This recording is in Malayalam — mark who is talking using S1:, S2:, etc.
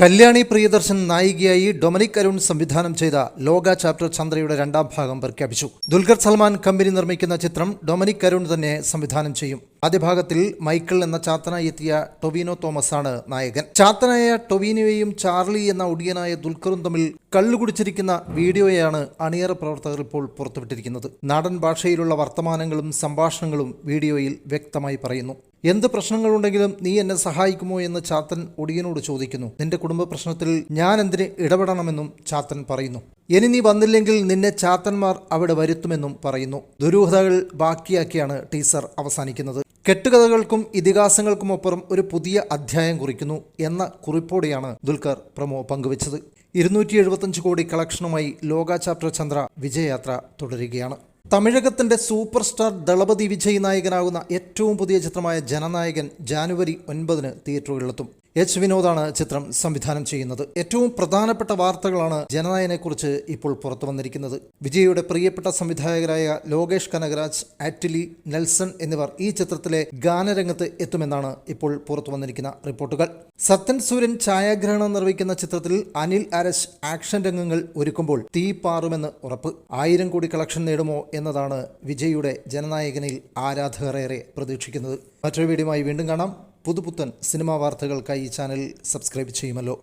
S1: കല്യാണി പ്രിയദർശൻ നായികയായി ഡൊമിനിക് അരുൺ സംവിധാനം ചെയ്ത ലോക ചാപ്റ്റർ ചന്ദ്രയുടെ രണ്ടാം ഭാഗം പ്രഖ്യാപിച്ചു. ദുൽഖർ സൽമാൻ കമ്പനി നിർമ്മിക്കുന്ന ചിത്രം ഡൊമിനിക് അരുൺ തന്നെ സംവിധാനം ചെയ്യും. ആദ്യ ഭാഗത്തിൽ മൈക്കിൾ എന്ന ചാത്തനായി എത്തിയ ടൊവിനോ തോമസ് ആണ് നായകൻ. ചാത്തനായ ടൊവിനോയെയും ചാർലി എന്ന ഒടിയനായ ദുൽഖറും തമ്മിൽ കള്ളുകുടിച്ചിരിക്കുന്ന വീഡിയോയാണ് അണിയറ പ്രവർത്തകർ ഇപ്പോൾ പുറത്തുവിട്ടിരിക്കുന്നത്. നാടൻ ഭാഷയിലുള്ള വർത്തമാനങ്ങളും സംഭാഷണങ്ങളും വീഡിയോയിൽ വ്യക്തമായി പറയുന്നു. എന്ത് പ്രശ്നങ്ങളുണ്ടെങ്കിലും നീ എന്നെ സഹായിക്കുമോ എന്ന് ചാത്തൻ ഒടിയനോട് ചോദിക്കുന്നു. നിന്റെ കുടുംബ പ്രശ്നത്തിൽ ഞാൻ എന്തിന് ഇടപെടണമെന്നും ചാത്തൻ പറയുന്നു. ഇനി നീ വന്നില്ലെങ്കിൽ നിന്നെ ചാത്തന്മാർ അവിടെ വരുത്തുമെന്നും പറയുന്നു. ദുരൂഹതകൾ ബാക്കിയാക്കിയാണ് ടീസർ അവസാനിക്കുന്നത്. കെട്ടുകഥകൾക്കും ഇതിഹാസങ്ങൾക്കുമൊപ്പം ഒരു പുതിയ അധ്യായം കുറിക്കുന്നു എന്ന കുറിപ്പോടെയാണ് ദുൽഖർ പ്രമോ പങ്കുവച്ചത്. ഇരുന്നൂറ്റി എഴുപത്തഞ്ച് കോടി കളക്ഷനുമായി ലോക ചാപ്റ്റർ ചന്ദ്ര വിജയയാത്ര തുടരുകയാണ്. തമിഴകത്തിന്റെ സൂപ്പർ സ്റ്റാർ ദളപതി വിജയ് നായകനാകുന്ന ഏറ്റവും പുതിയ ചിത്രമായ ജനനായകൻ ജാനുവരി ഒൻപതിന് തിയേറ്ററുകളിലെത്തും. എച്ച് വിനോദാണ് ചിത്രം സംവിധാനം ചെയ്യുന്നത്. ഏറ്റവും പ്രധാനപ്പെട്ട വാർത്തകളാണ് ജനനായനെക്കുറിച്ച് ഇപ്പോൾ പുറത്തു വന്നിരിക്കുന്നത്. വിജയുടെ പ്രിയപ്പെട്ട സംവിധായകരായ ലോകേഷ് കനകരാജ് ആറ്റിലി നെൽസൺ എന്നിവർ ഈ ചിത്രത്തിലെ ഗാനരംഗത്ത് എത്തുമെന്നാണ് ഇപ്പോൾ പുറത്തു വന്നിരിക്കുന്ന റിപ്പോർട്ടുകൾ. സത്യൻ സൂര്യൻ ഛായാഗ്രഹണം നിർവഹിക്കുന്ന ചിത്രത്തിൽ അനിൽ അരശ് ആക്ഷൻ രംഗങ്ങൾ ഒരുക്കുമ്പോൾ തീ പാറുമെന്ന് ഉറപ്പ്. ആയിരം കോടി കളക്ഷൻ നേടുമോ എന്നതാണ് വിജയുടെ ജനനായകനിൽ ആരാധകരേറെ പ്രതീക്ഷിക്കുന്നത്. മറ്റൊരു വീഡിയോയുമായി വീണ്ടും കാണാം. പുതുപുത്തൻ സിനിമാ വാർത്തകൾക്കായി ഈ ചാനൽ സബ്സ്ക്രൈബ് ചെയ്യുമല്ലോ.